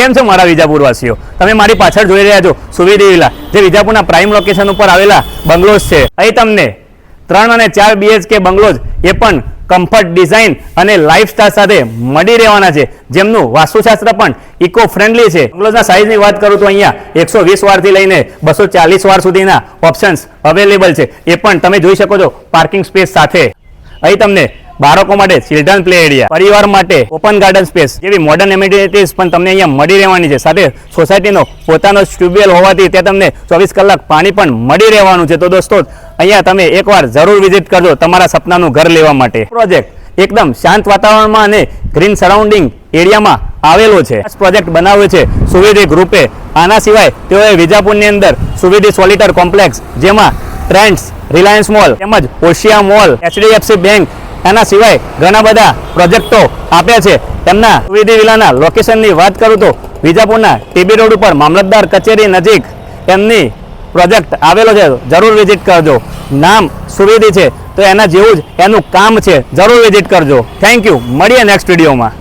કેમ છો મારા વિજાપુરવાસીઓ? તમે મારી પાછળ જોઈ રહ્યા છો સુવિધી વિલા, જે વિજાપુરના પ્રાઇમ લોકેશન ઉપર આવેલા બંગલોઝ છે. અહીં તમને ત્રણ અને ચાર બીએચકે બંગલોઝ એ પણ કમ્ફર્ટ ડિઝાઇન અને લાઇફસ્ટાઇલ સાથે મળી રહેવાના છે. જેમનું વાસ્તુશાસ્ત્ર પણ ઇકો ફ્રેન્ડલી છે. બંગલોઝના સાઇઝની વાત કરું તો અહીંયા એકસો વીસ વારથી લઈને બસો ચાલીસ વાર સુધીના ઓપ્શન્સ અવેલેબલ છે. એ પણ તમે જોઈ શકો છો પાર્કિંગ સ્પેસ સાથે. અહીં તમને બાળકો માટે ચિલ્ડ્રન પ્લે એરિયા પરિવાર માટે ઓપન ગાર્ડન સ્પેસ જેવી મોડર્ન એમિનિટીઝ પણ તમને અહીંયા મળી રહેવાની છે. સાથે સોસાયટીનો પોતાનો ટ્યુબવેલ હોવાથી ત્યાં તમને ચોવીસ કલાક પાણી પણ મળી રહેવાનું છે. તો દોસ્તો, અહીંયા તમે એકવાર જરૂર વિઝિટ કરજો તમારા સપનાનું ઘર લેવા માટે. પ્રોજેક્ટ એકદમ શાંત વાતાવરણમાં અને ગ્રીન સરાઉન્ડિંગ એરિયામાં આવેલો છે. પ્રોજેક્ટ બનાવ્યો છે સુવિધી ગ્રુપે. આના સિવાય તેઓએ વિજાપુરની અંદર સુવિધી સોલિટર કોમ્પ્લેક્સ જેમાં ટ્રેન્ડ્સ રિલાયન્સ મોલ તેમજ ઓશિયા મોલ એચડીએફસી બેંક એના સિવાય ઘણા બધા પ્રોજેક્ટો આપ્યા છે. તેમના વિધિ વિલાના લોકેશનની વાત કરું તો વિજાપુરના ટીબી રોડ ઉપર મામલતદાર કચેરી નજીક એમની પ્રોજેક્ટ આવેલો છે. જરૂર વિઝિટ કરજો. નામ સુવિધિ છે, તો એના જેવું જ એનું કામ છે. જરૂર વિઝિટ કરજો. Thank you. મળીએ નેક્સ્ટ વિડીયોમાં.